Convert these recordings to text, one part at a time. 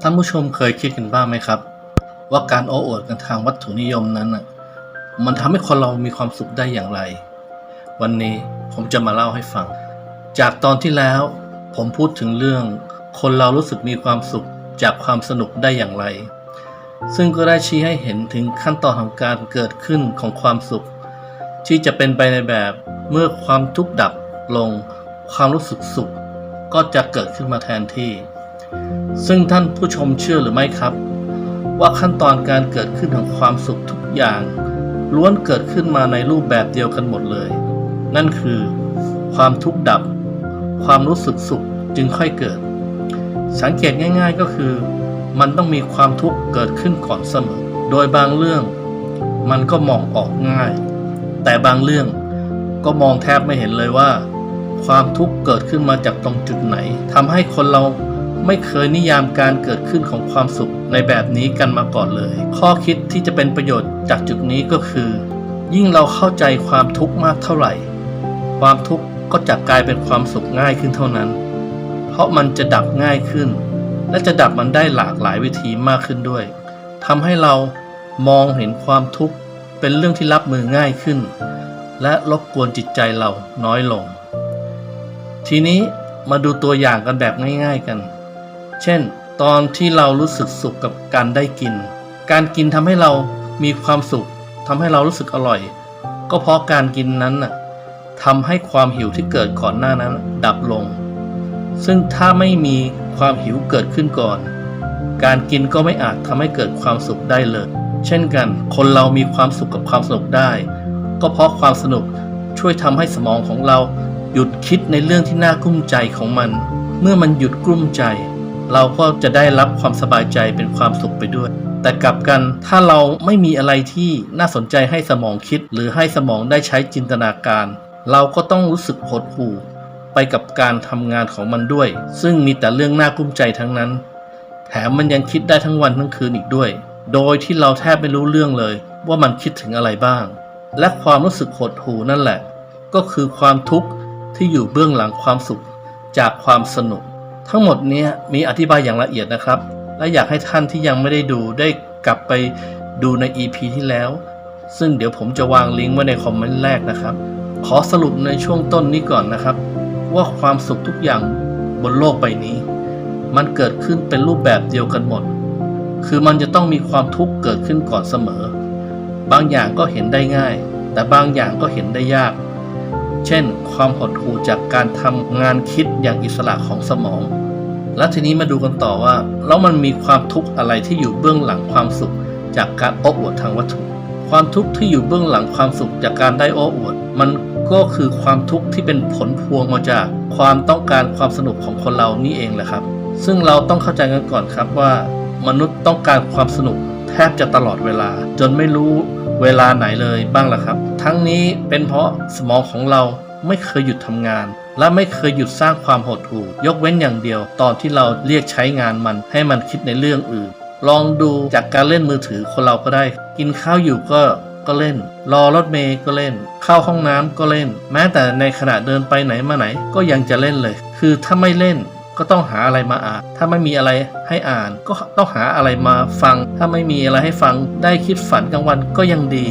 ท่านผู้ชมเคยคิดกันบ้างไหมครับ ว่าการโอ้อวดกันทางวัตถุนิยมนั้นน่ะมันทำให้คนเรามีความสุขได้อย่างไร วันนี้ผมจะมาเล่าให้ฟัง จากตอนที่แล้ว ผมพูดถึงเรื่อง คนเรารู้สึกมีความสุขจากความสนุกได้อย่างไร ซึ่งก็ได้ชี้ให้เห็นถึงขั้นตอนของการเกิดขึ้นของความสุข ที่จะเป็นไปในแบบเมื่อความทุกข์ดับลง ความรู้สึกสุข ก็จะเกิดขึ้นมาแทนที่ ซึ่งท่านผู้ชมเชื่อหรือไม่ครับ ว่าขั้นตอนการเกิดขึ้นของความสุขทุกอย่าง ล้วนเกิดขึ้นมาในรูปแบบเดียวกันหมดเลย นั่นคือ ความทุกข์ดับ ความรู้สึกสุขจึงค่อยเกิด สังเกตง่าย ๆก็คือ มันต้องมีความทุกข์เกิดขึ้นก่อนเสมอ โดยบางเรื่อง มันก็มองออกง่าย แต่บางเรื่องก็มองแทบไม่เห็นเลยว่า ความทุกข์เกิดขึ้นมาจากตรงจุดไหนทำให้คนเรา ไม่เคยนิยามการเกิดขึ้นของความสุขในแบบนี้กันมาก่อนเลย ข้อคิดที่จะเป็นประโยชน์จากจุดนี้ก็คือ ยิ่งเราเข้าใจความทุกข์มากเท่าไหร่ ความทุกข์ก็จะกลายเป็นความสุขง่ายขึ้นเท่านั้น เพราะมันจะดับง่ายขึ้น และจะดับมันได้หลากหลายวิธีมากขึ้นด้วยทำให้เรามองเห็นความทุกข์เป็นเรื่องที่รับมือง่ายขึ้น และรบกวนจิตใจเราน้อยลง ทีนี้มาดูตัวอย่างกันแบบง่าย ๆกัน เช่น ตอนที่เรารู้สึกสุขกับการได้กิน การกินทำให้เรามีความสุขทำให้เรารู้สึกอร่อย ก็เพราะการกินนั้นน่ะทำให้ความหิวที่เกิดก่อนหน้านั้นดับลง ซึ่งถ้าไม่มีความหิวเกิดขึ้นก่อน การกินก็ไม่อาจทำให้เกิดความสุขได้เลย เช่นกัน คนเรามีความสุขกับความสนุกได้ ก็เพราะความสนุกช่วยทำให้สมองของเราหยุดคิดในเรื่องที่น่ากุ้มใจของมัน เมื่อมันหยุดกลุ้มใจ เราก็จะได้รับความสบายใจเป็นความสุขไปด้วย แต่กลับกันถ้าเราไม่มีอะไรที่น่าสนใจให้สมองคิด หรือให้สมองได้ใช้จินตนาการ เราก็ต้องรู้สึกหดหู่ไปกับการทำงานของมันด้วย ซึ่งมีแต่เรื่องน่ากุ้มใจทั้งนั้น แถมมันยังคิดได้ทั้งวันทั้งคืนอีกด้วย โดยที่เราแทบไม่รู้เรื่องเลย ว่ามันคิดถึงอะไรบ้าง และความรู้สึกหดหู่นั่นแหละ ก็คือความทุกข์ที่อยู่เบื้องหลังความสุขจากความสนุก ทั้งหมดนี้มีอธิบายอย่างละเอียดนะครับ และอยากให้ท่านที่ยังไม่ได้ดูได้กลับไปดูใน EP ที่แล้ว ซึ่งเดี๋ยวผมจะวางลิงก์ไว้ในคอมเมนต์แรกนะครับ ขอสรุปในช่วงต้นนี้ก่อนนะครับ ว่าความสุขทุกอย่างบนโลกใบนี้ มันเกิดขึ้นเป็นรูปแบบเดียวกันหมด คือมันจะต้องมีความทุกข์เกิดขึ้นก่อนเสมอ บางอย่างก็เห็นได้ง่าย แต่บางอย่างก็เห็นได้ยาก เช่น ความหดหู่จากการทำงานคิดอย่างอิสระของสมอง และทีนี้มาดูกันต่อว่า แล้วมันมีความทุกข์อะไรที่อยู่เบื้องหลังความสุข จากการโอ้อวดทางวัตถุ ความทุกข์ที่อยู่เบื้องหลังความสุขจากการได้โอ้อวด มันก็คือความทุกข์ที่เป็นผลพวงมาจากความต้องการความสนุกของคนเรานี่เองแหละครับ ซึ่งเราต้องเข้าใจกันก่อนครับว่า มนุษย์ต้องการความสนุกแทบจะตลอดเวลา จนไม่รู้ เวลาไหนเลยบ้างล่ะครับ ทั้งนี้เป็นเพราะสมองของเราไม่เคยหยุดทำงาน และไม่เคยหยุดสร้างความหดหู่ ยกเว้นอย่างเดียว ตอนที่เราเรียกใช้งานมันให้มันคิดในเรื่องอื่น ลองดูจากการเล่นมือถือคนเราก็ได้ กินข้าวอยู่ก็ก็เล่น รอรถเมย์ก็เล่น เข้าห้องน้ำก็เล่น แม้แต่ในขณะเดินไปไหนมาไหนก็ยังจะเล่นเลย คือถ้าไม่เล่น ก็ต้องหาอะไรมาอ่าน ถ้าไม่มีอะไรให้อ่าน ก็ต้องหาอะไรมาฟัง ถ้าไม่มีอะไรให้ฟัง ได้คิดฝันกลางวันก็ยังดี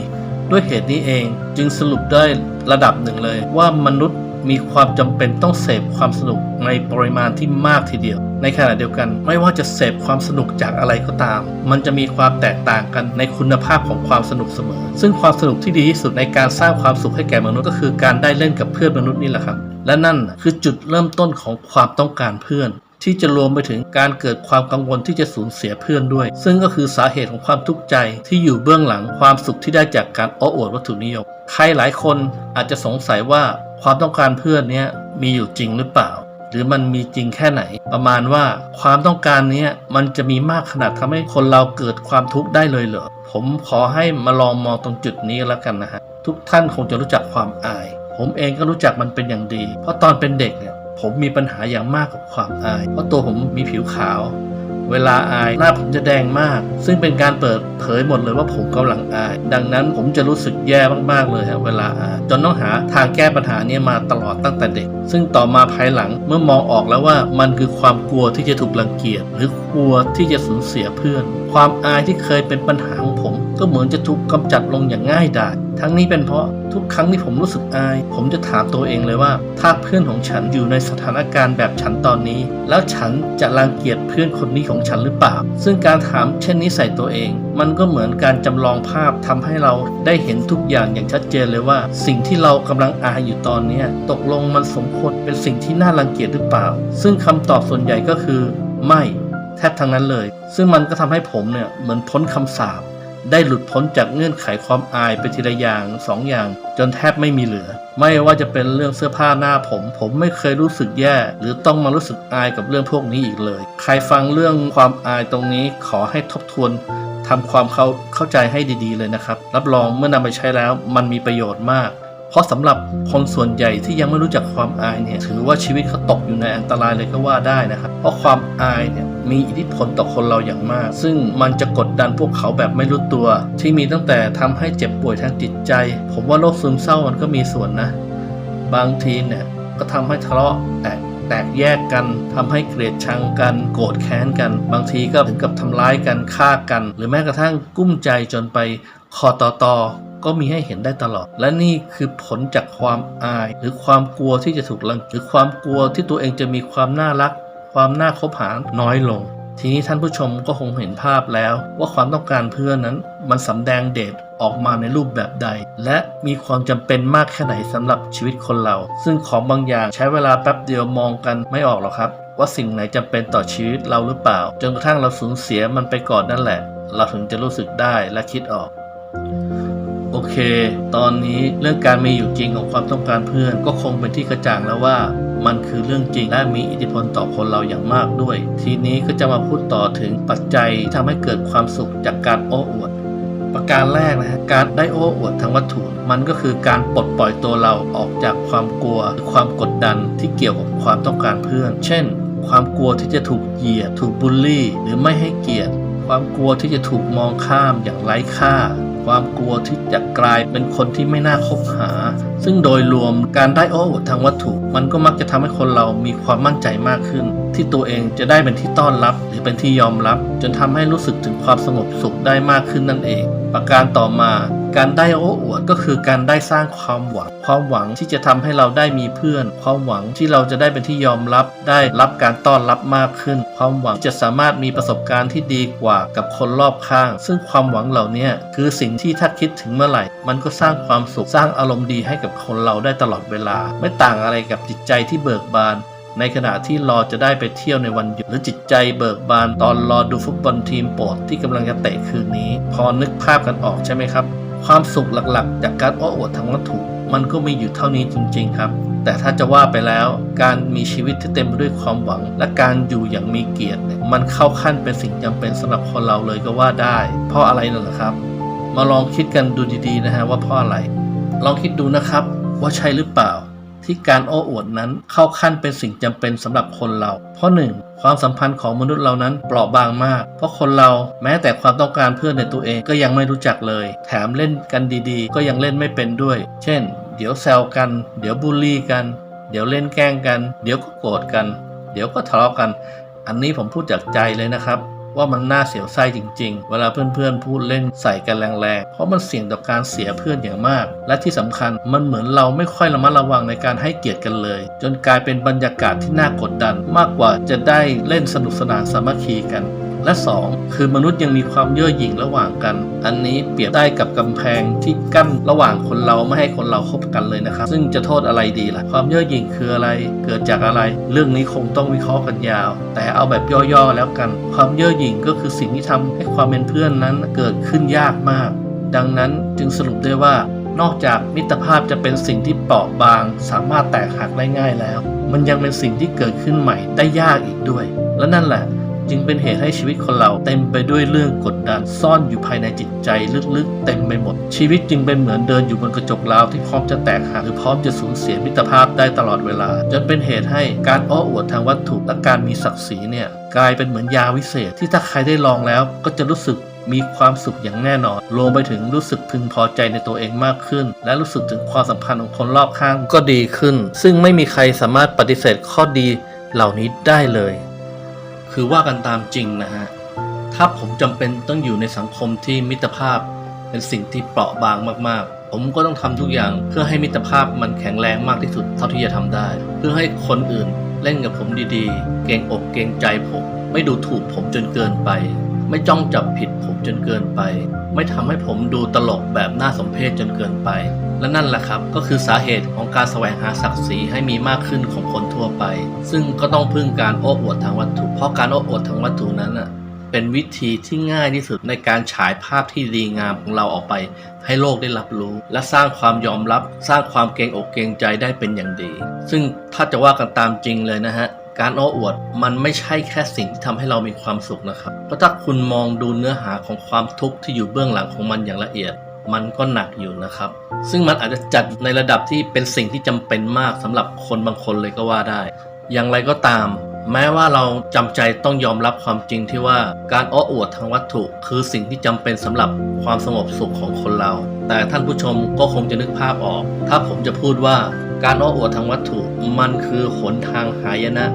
ด้วยเหตุนี้เองจึงสรุปได้ระดับหนึ่งเลยว่ามนุษย์ มีความจำเป็นต้องเสพความสนุกในปริมาณที่มากทีเดียว ในขณะเดียวกัน ไม่ว่าจะเสพความสนุกจากอะไรก็ตาม มันจะมีความแตกต่างกันในคุณภาพของความสนุกเสมอ ซึ่งความสนุกที่ดีที่สุดในการสร้างความสุขให้แก่มนุษย์ก็คือการได้เล่นกับเพื่อนมนุษย์นี่แหละครับ และนั่นคือจุดเริ่มต้นของความต้องการเพื่อนที่จะรวมไปถึงการเกิดความกังวลที่จะสูญเสียเพื่อนด้วย ซึ่งก็คือสาเหตุของความทุกข์ใจที่อยู่เบื้องหลังความสุขที่ได้จากการอ้ออวดวัตถุนิยม ใครหลายคนอาจจะสงสัยว่า ความต้องการเพื่อนนี้มีอยู่จริงหรือเปล่า หรือมันมีจริงแค่ไหน ประมาณว่าความต้องการนี้มันจะมีมากขนาดทำให้คนเราเกิดความทุกข์ได้เลยเหรอผมขอให้มาลองมองตรงจุดนี้แล้วกันนะฮะทุกท่านคงจะรู้จักความอาย ผมเองก็รู้จักมันเป็นอย่างดี เพราะตอนเป็นเด็กเนี่ยผมมีปัญหาอย่างมากกับความอาย เพราะตัวผมมีผิวขาว เวลาอายหน้าผมจะแดงมาก ซึ่งเป็นการเปิดเผยหมดเลยว่าผมกำลังอาย ดังนั้นผมจะรู้สึกแย่มากๆเลยฮะเวลาอายจนต้องหาทางแก้ปัญหานี้มาตลอดตั้งแต่เด็ก ซึ่งต่อมาภายหลังเมื่อมองออกแล้วว่ามันคือความกลัวที่จะถูกรังเกียจหรือกลัวที่จะสูญเสียเพื่อน ความอายที่เคยเป็นปัญหาของผม ก็เหมือนจะถูกกำจัดลงอย่างง่ายดายทั้งนี้เป็นเพราะทุกครั้งที่ผมรู้สึกอาย ผมจะถามตัวเองเลยว่า ถ้าเพื่อนของฉันอยู่ในสถานการณ์แบบฉันตอนนี้ แล้วฉันจะรังเกียจเพื่อนคนนี้ของฉันหรือเปล่า ซึ่งการถามเช่นนี้ใส่ตัวเอง มันก็เหมือนการจำลองภาพทำให้เราได้เห็นทุกอย่างอย่างชัดเจนเลยว่า สิ่งที่เรากำลังอายอยู่ตอนนี้ตกลงมันสมควรเป็นสิ่งที่น่ารังเกียจหรือเปล่า ซึ่งคำตอบส่วนใหญ่ก็คือ ไม่ แทบทั้งนั้นเลย ซึ่งมันก็ทำให้ผมเนี่ยเหมือนพ้นคำสาป ได้หลุดพ้นจากเงื่อนไขความอายไปทีละอย่างสองอย่าง จนแทบไม่มีเหลือ ไม่ว่าจะเป็นเรื่องเสื้อผ้าหน้าผม ผมไม่เคยรู้สึกแย่ หรือต้องมารู้สึกอายกับเรื่องพวกนี้อีกเลย ใครฟังเรื่องความอายตรงนี้ขอให้ทบทวนทำความเข้าเข้าใจให้ดีๆเลยนะครับ รับรองเมื่อนำไปใช้แล้วมันมีประโยชน์มาก เพราะสำหรับคนส่วนใหญ่ที่ยังไม่รู้จักความอายเนี่ยถือว่าชีวิตเขาตกอยู่ในอันตรายเลยก็ว่าได้นะครับ เพราะความอายเนี่ยมีอิทธิพลต่อคนเราอย่างมาก ซึ่งมันจะกดดันพวกเขาแบบไม่รู้ตัว ที่มีตั้งแต่ทำให้เจ็บป่วยทางจิตใจ ผมว่าโรคซึมเศร้ามันก็มีส่วนนะ บางทีเนี่ยก็ทำให้ทะเลาะแตกแตกแยกกันทำให้เกลียดชังกัน โกรธแค้นกัน บางทีก็ถึงกับทำร้ายกันฆ่ากัน หรือแม้กระทั่งกุ้มใจจนไปคอต่อตอ ก็มีให้เห็นได้ตลอด และนี่คือผลจากความอาย หรือความกลัวที่จะถูกลังหรือความกลัวที่ตัวเองจะมีความน่ารัก ความน่าคบหาน้อยลง ทีนี้ท่านผู้ชมก็คงเห็นภาพแล้ว ว่าความต้องการเพื่อนนั้น มันสำแดงเดชออกมาในรูปแบบใด และมีความจำเป็นมากแค่ไหนสำหรับชีวิตคนเรา ซึ่งของบางอย่างใช้เวลาแป๊บเดียวมองกันไม่ออกหรอกครับ ว่าสิ่งไหนจำเป็นต่อชีวิตเราหรือเปล่า จนกระทั่งเราสูญเสียมันไปก่อนนั่นแหละ เราถึงจะรู้สึกได้และคิดออก เค ตอนนี้เรื่องการมีอยู่จริงของความต้องการเพื่อน ก็คงเป็นที่กระจ่างแล้วว่ามันคือเรื่องจริงและมีอิทธิพลต่อคนเราอย่างมากด้วย ทีนี้ก็จะมาพูดต่อถึงปัจจัยที่ทำให้เกิดความสุขจากการโอ้อวด ประการแรกนะฮะการได้โอ้อวดทางวัตถุ มันก็คือการปลดปล่อยตัวเราออกจากความกลัวหรือความกดดันที่เกี่ยวกับความต้องการเพื่อน เช่น ความกลัวที่จะถูกเหยียด ถูกบูลลี่ หรือไม่ให้เกียรติ ความกลัวที่จะถูกมองข้ามอย่างไร้ค่า ความกลัวที่จะกลายเป็นคนที่ไม่น่าคบหา ซึ่งโดยรวมการได้โอ้อวดทางวัตถุ มันก็มักจะทำให้คนเรามีความมั่นใจมากขึ้น ที่ตัวเองจะได้เป็นที่ต้อนรับ หรือเป็นที่ยอมรับ จนทำให้รู้สึกถึงความสงบสุขได้มากขึ้นนั่นเอง ประการต่อมาการได้โอ้อวดก็คือการได้สร้างความหวัง ความหวังที่จะทำให้เราได้มีเพื่อน ความหวังที่เราจะได้เป็นที่ยอมรับ ได้รับการต้อนรับมากขึ้น ความหวังที่จะสามารถมีประสบการณ์ที่ดีกว่ากับคนรอบข้าง ซึ่งความหวังเหล่านี้คือสิ่งที่ถ้าคิดถึงเมื่อไหร่ มันก็สร้างความสุขสร้างอารมณ์ดีให้กับคนเราได้ตลอดเวลา ไม่ต่างอะไรกับจิตใจที่เบิกบาน ในขณะที่รอจะได้ไปเที่ยวในวันหยุดหรือจิตใจเบิกบานตอนรอดูฟุตบอลทีมโปรดที่กำลังจะเตะคืนนี้ พอนึกภาพกันออกใช่ไหมครับ ความสุขหลักๆ จากการอ้ออวดทางวัตถุ มันก็มีอยู่เท่านี้จริง ๆ ครับ แต่ถ้าจะว่าไปแล้ว การมีชีวิตที่เต็มไปด้วยความหวัง และการอยู่อย่างมีเกียรติ มันเข้าขั้นเป็นสิ่งจำเป็นสำหรับคนเราเลยก็ว่าได้ เพราะอะไรนั่นแหละครับ มาลองคิดกันดูดีๆนะฮะว่าเพราะอะไร ลองคิดดูนะครับว่าใช่หรือเปล่า ที่การโอ้อวดนั้นเข้าขั้นเป็นสิ่งจำเป็นสำหรับคนเรา เพราะหนึ่งความสัมพันธ์ของมนุษย์เรานั้นเปราะบางมาก เพราะคนเราแม้แต่ความต้องการเพื่อนในตัวเองก็ยังไม่รู้จักเลย แถมเล่นกันดีๆ ก็ยังเล่นไม่เป็นด้วย เช่น เดี๋ยวแซวกัน เดี๋ยวบูลลี่กัน เดี๋ยวเล่นแกล้งกัน เดี๋ยวก็โกรธกัน เดี๋ยวก็ทะเลาะกัน อันนี้ผมพูดจากใจเลยนะครับ ว่ามันน่าเสียวไส้จริง ๆ เวลาเพื่อนๆพูดเล่นใส่กันแรงๆ เพราะมันเสี่ยงต่อการเสียเพื่อนอย่างมาก และที่สำคัญมันเหมือนเราไม่ค่อยระมัดระวังในการให้เกียรติกันเลย จนกลายเป็นบรรยากาศที่น่ากดดันมากกว่าจะได้เล่นสนุกสนานสามัคคีกัน และ 2 คือมนุษย์ยังมีความเย่อหยิ่งระหว่างกัน อันนี้เปรียบได้กับกำแพงที่กั้นระหว่างคนเราไม่ให้คนเราคบกันเลยนะครับ ซึ่งจะโทษอะไรดีล่ะ ความเย่อหยิ่งคืออะไร เกิดจากอะไร เรื่องนี้คงต้องวิเคราะห์กันยาว แต่เอาแบบย่อๆแล้วกัน ความเย่อหยิ่งก็คือสิ่งที่ทำให้ความเป็นเพื่อนนั้นเกิดขึ้นยากมาก ดังนั้นจึงสรุปได้ว่านอกจากมิตรภาพจะเป็นสิ่งที่เปราะบาง สามารถแตกหักได้ง่ายแล้ว มันยังเป็นสิ่งที่เกิดขึ้นใหม่ได้ยากอีกด้วย และนั่นแหละ จึงเป็นเหตุให้ชีวิตคนเราเต็มไปด้วยเรื่องกดดันซ่อนอยู่ภายในจิตใจลึกๆ เต็มไปหมด ชีวิตจึงเป็นเหมือนเดินอยู่บนกระจกราวที่พร้อมจะแตกหักหรือพร้อมจะสูญเสียมิตรภาพได้ตลอดเวลา จนเป็นเหตุให้การอ้ออวดทางวัตถุและการมีศักดิ์ศรีเนี่ยกลายเป็นเหมือนยาวิเศษ ที่ถ้าใครได้ลองแล้วก็จะรู้สึกมีความสุขอย่างแน่นอนรวมไปถึงรู้สึกพึงพอใจในตัวเองมากขึ้น และรู้สึกถึงความสัมพันธ์ของคนรอบข้างก็ดีขึ้น ซึ่งไม่มีใครสามารถปฏิเสธข้อดีเหล่านี้ได้เลย คือว่ากันตามจริงนะฮะ ถ้าผมจำเป็นต้องอยู่ในสังคมที่มิตรภาพ เป็นสิ่งที่เปราะบางมากๆ ผมก็ต้องทำทุกอย่างเพื่อให้มิตรภาพมันแข็งแรงมากที่สุดเท่าที่จะทำได้ เพื่อให้คนอื่นเล่นกับผมดีๆ เกรงอกเกรงใจผม ไม่ดูถูกผมจนเกินไป ไม่จ้องจับผิดผ จนเกินไป ไม่ทำให้ผมดูตลกแบบน่าสมเพชจนเกินไป และนั่นแหละครับก็คือสาเหตุของการแสวงหาศักดิ์ศรีให้มีมากขึ้นของคนทั่วไป ซึ่งก็ต้องพึ่งการโอ้อวดทางวัตถุ เพราะการโอ้อวดทางวัตถุนั้นอะเป็นวิธีที่ง่ายที่สุดในการฉายภาพที่ดีงามของเราออกไป ให้โลกได้รับรู้ และสร้างความยอมรับ สร้างความเกรงอกเกรงใจได้เป็นอย่างดี ซึ่งถ้าจะว่ากันตามจริงเลยนะฮะ การโอ้อวดมันไม่ใช่แค่สิ่งที่ทำให้เรามีความสุขนะครับ เพราะถ้าคุณมองดูเนื้อหาของความทุกข์ที่อยู่เบื้องหลังของมันอย่างละเอียด มันก็หนักอยู่นะครับ ซึ่งมันอาจจะจัดในระดับที่เป็นสิ่งที่จำเป็นมากสำหรับคนบางคนเลยก็ว่าได้ อย่างไรก็ตาม แม้ว่าเราจำใจต้องยอมรับความจริงที่ว่าการอ้ออวดทางวัตถุ คือสิ่งที่จำเป็นสำหรับความสงบสุขของคนเรา แต่ท่านผู้ชมก็คงจะนึกภาพออก ถ้าผมจะพูดว่า การโอ้อวดทางวัตถุมันคือหนทางหายนะ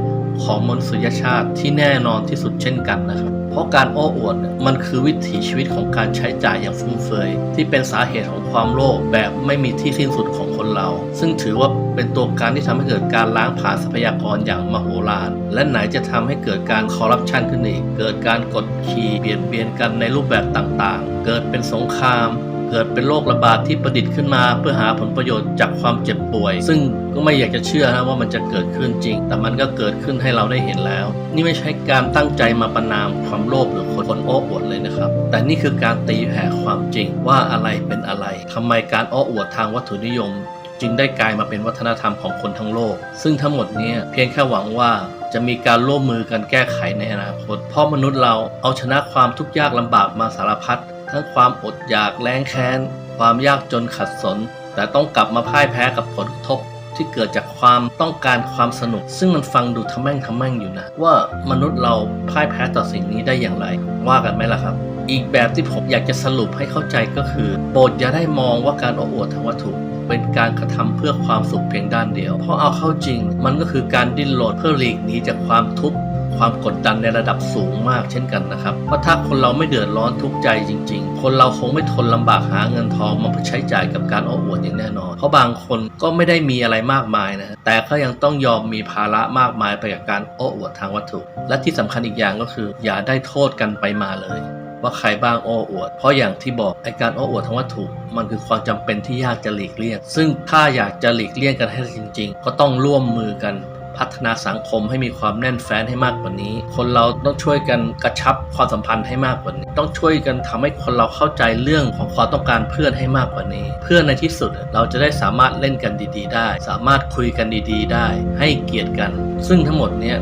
ของมนุษยชาติที่แน่นอนที่สุดเช่นกันนะครับ เพราะการโอ้อวดมันคือวิถีชีวิตของการใช้จ่ายอย่างฟุ่มเฟือยที่เป็นสาเหตุของความโลภแบบไม่มีที่สิ้นสุดของคนเรา ซึ่งถือว่าเป็นตัวการที่ทำให้เกิดการล้างผลาญทรัพยากรอย่างมโหฬารและไหนจะทำให้เกิดการคอร์รัปชันขึ้นอีก เกิดการกดขี่เบียดเบียนกันในรูปแบบต่างๆ เกิดเป็นสงคราม เกิดเป็นโรคระบาดที่ประดิษฐ์ขึ้นมา เพื่อหาผลประโยชน์จากความเจ็บป่วย ซึ่งก็ไม่อยากจะเชื่อนะว่ามันจะเกิดขึ้นจริง แต่มันก็เกิดขึ้นให้เราได้เห็นแล้ว นี่ไม่ใช่การตั้งใจมาประนามความโลภหรือคนคนโอ้อวดเลยนะครับ แต่นี่คือการตีแผ่ความจริงว่าอะไรเป็นอะไรทำไมการโอ้อวดทางวัตถุนิยม จึงได้กลายมาเป็นวัฒนธรรมของคนทั้งโลก ซึ่งทั้งหมดนี้เพียงแค่หวังว่าจะมีการร่วมมือกันแก้ไขในอนาคต เพราะมนุษย์เราเอาชนะความทุกข์ยากลำบากมาสารพัด ทั้งความอดอยากแล้งแค้น ความยากจนขัดสน แต่ต้องกลับมาพ่ายแพ้กับผลกระทบที่เกิดจากความต้องการความสนุก ซึ่งมันฟังดูทำแม่งทำแม่งอยู่นะ ว่ามนุษย์เราพ่ายแพ้ต่อสิ่งนี้ได้อย่างไร ว่ากันไหมล่ะครับ อีกแบบที่ผมอยากจะสรุปให้เข้าใจก็คือโปรดอย่าได้มองว่าการโอ้อวดทางวัตถุ เป็นการกระทำเพื่อความสุขเพียงด้านเดียว เพราะเอาเข้าจริง มันก็คือการดิ้นรนเพื่อหลีกหนีจากความทุกข์ ความกดดันในระดับสูงมากเช่นกันนะครับ เพราะถ้าคนเราไม่เดือดร้อนทุกใจจริง ๆ คนเราคงไม่ทนลำบากหาเงินทองมาเพื่อใช้จ่ายกับการอ้ออวดอย่างแน่นอน เพราะบางคนก็ไม่ได้มีอะไรมากมายนะ แต่ก็ยังต้องยอมมีภาระมากมายไปกับการอ้ออวดทางวัตถุ และที่สำคัญอีกอย่างก็คือ อย่าได้โทษกันไปมาเลย ว่าใครบ้างโอ้อวด เพราะอย่างที่บอกไอการโอ้อวดทางวัตถุ มันคือความจำเป็นที่ยากจะหลีกเลี่ยง ซึ่งถ้าอยากจะหลีกเลี่ยงกันให้จริง ๆ ก็ต้องร่วมมือกัน พัฒนาสังคมให้มีความแน่นแฟ้นให้มากกว่านี้ คนเราต้องช่วยกันกระชับความสัมพันธ์ให้มากกว่านี้ ต้องช่วยกันทำให้คนเราเข้าใจเรื่องของความต้องการเพื่อนให้มากกว่านี้ เพื่อในที่สุดเราจะได้สามารถเล่นกันดี ๆ ได้ สามารถคุยกันดี ๆ ได้ ให้เกียรติกัน ซึ่งทั้งหมดเนี่ย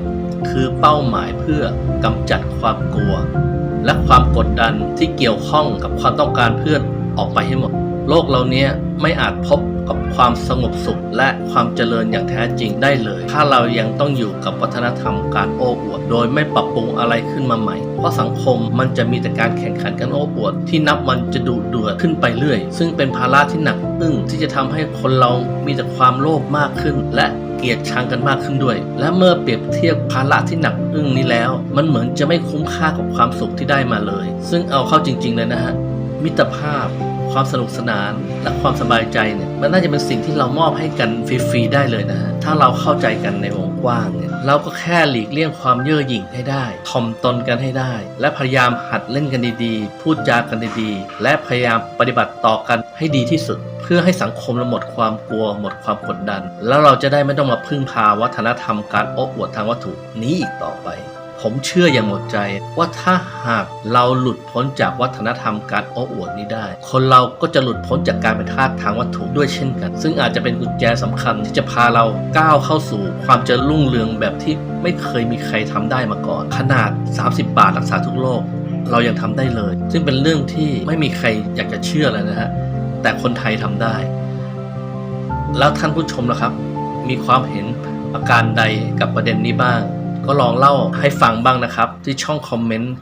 คือเป้าหมายเพื่อกำจัดความกลัว และความกดดันที่เกี่ยวข้องกับความต้องการเพื่อนออกไปให้หมด โลกเราเนี้ยไม่อาจพบ กับความสงบสุขและความเจริญอย่างแท้จริงได้เลย ถ้าเรายังต้องอยู่กับวัฒนธรรมการโอ้อวด โดยไม่ปรับปรุงอะไรขึ้นมาใหม่ เพราะสังคมมันจะมีแต่การแข่งขันกันโอ้อวด ที่นับวันจะดุเดือดขึ้นไปเรื่อย ซึ่งเป็นภาระที่หนักอึ้งที่จะทำให้คนเรามีแต่ความโลภมากขึ้น และเกลียดชังกันมากขึ้นด้วย และเมื่อเปรียบเทียบภาระที่หนักอึ้งนี้แล้ว มันเหมือนจะไม่คุ้มค่ากับความสุขที่ได้มาเลย ซึ่งเอาเข้าจริง ๆ เลยนะฮะมิตรภาพ ความสนุกสนานและความสบายใจเนี่ยมันน่าจะเป็นสิ่งที่เรามอบให้กันฟรีๆได้เลยนะฮะถ้าเราเข้าใจกันในวงกว้างเนี่ยเราก็แค่หลีกเลี่ยงความเย่อหยิ่งให้ได้ถ่อมตนกันให้ได้ และพยายามหัดเล่นกันดีๆ พูดจากันดีๆ และพยายามปฏิบัติต่อกันให้ดีที่สุด เพื่อให้สังคมเราหมดความกลัวหมดความกดดัน แล้วเราจะได้ไม่ต้องมาพึ่งพาวัฒนธรรมการโอ้อวดทางวัตถุนี้อีกต่อไป ผมเชื่ออย่างหมดใจว่าถ้าหากเราหลุดพ้นจากวัฒนธรรมการโอ้อวดนี้ได้ คนเราก็จะหลุดพ้นจากการเป็นทาสทางวัตถุด้วยเช่นกัน ซึ่งอาจจะเป็นกุญแจสำคัญที่จะพาเราก้าวเข้าสู่ความเจริญรุ่งเรืองแบบที่ไม่เคยมีใครทำได้มาก่อน ขนาด 30 บาทรักษาทุกโรคเรายังทำได้เลย ซึ่งเป็นเรื่องที่ไม่มีใครอยากจะเชื่อเลยนะฮะแต่คนไทยทำได้ แล้วท่านผู้ชมล่ะครับ มีความเห็นประการใดกับประเด็นนี้บ้าง ก็ลองเล่าให้ฟังบ้างนะครับ ที่ช่องคอมเมนต์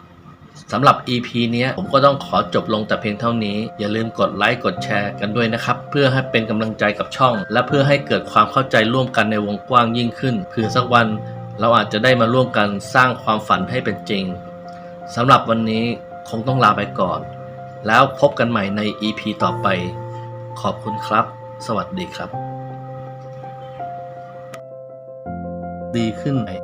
สำหรับ EP เนี้ยผมก็ต้องขอจบลงแต่เพียงเท่านี้ อย่าลืมกดไลค์กดแชร์กันด้วยนะครับ เพื่อให้เป็นกำลังใจกับช่อง และเพื่อให้เกิดความเข้าใจร่วมกันในวงกว้างยิ่งขึ้นเผื่อสักวัน เราอาจจะได้มาร่วมกันสร้างความฝันให้เป็นจริงสำหรับวันนี้คงต้องลาไปก่อน แล้วพบกันใหม่ใน EP ต่อไป ขอบคุณครับ สวัสดีครับ ดีขึ้นไหม